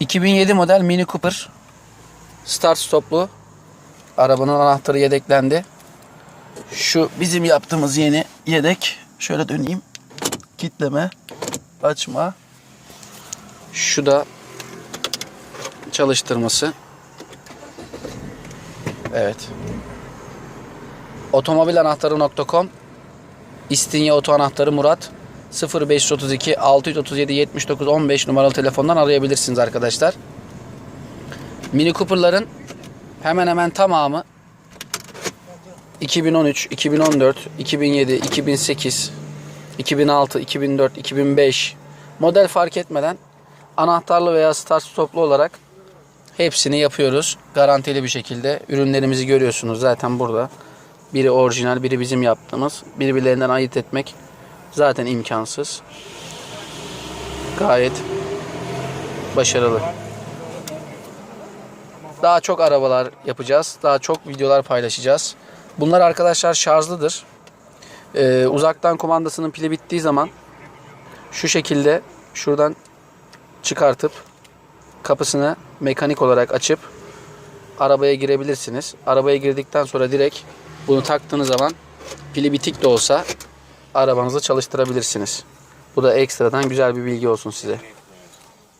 2007 model Mini Cooper. Start stoplu. Arabanın anahtarı yedeklendi. Şu bizim yaptığımız yeni yedek. Şöyle döneyim. Kitleme. Açma. Şu da çalıştırması. Evet. Otomobilanahtarı.com İstinye Oto Anahtarı Murat 0532 637 79 15 numaralı telefondan arayabilirsiniz arkadaşlar. Mini Cooper'ların hemen hemen tamamı 2013, 2014, 2007, 2008, 2006, 2004, 2005 model fark etmeden anahtarlı veya start stoplu olarak hepsini yapıyoruz. Garantili bir şekilde. Ürünlerimizi görüyorsunuz zaten burada. Biri orijinal, biri bizim yaptığımız. Birbirlerinden ayırt etmek zaten imkansız. Gayet başarılı. Daha çok arabalar yapacağız. Daha çok videolar paylaşacağız. Bunlar arkadaşlar şarjlıdır. Ee, uzaktan kumandasının pili bittiği zaman şu şekilde şuradan çıkartıp kapısını mekanik olarak açıp arabaya girebilirsiniz. Arabaya girdikten sonra direkt bunu taktığınız zaman pili bitik de olsa arabanızı çalıştırabilirsiniz. Bu da ekstradan güzel bir bilgi olsun size.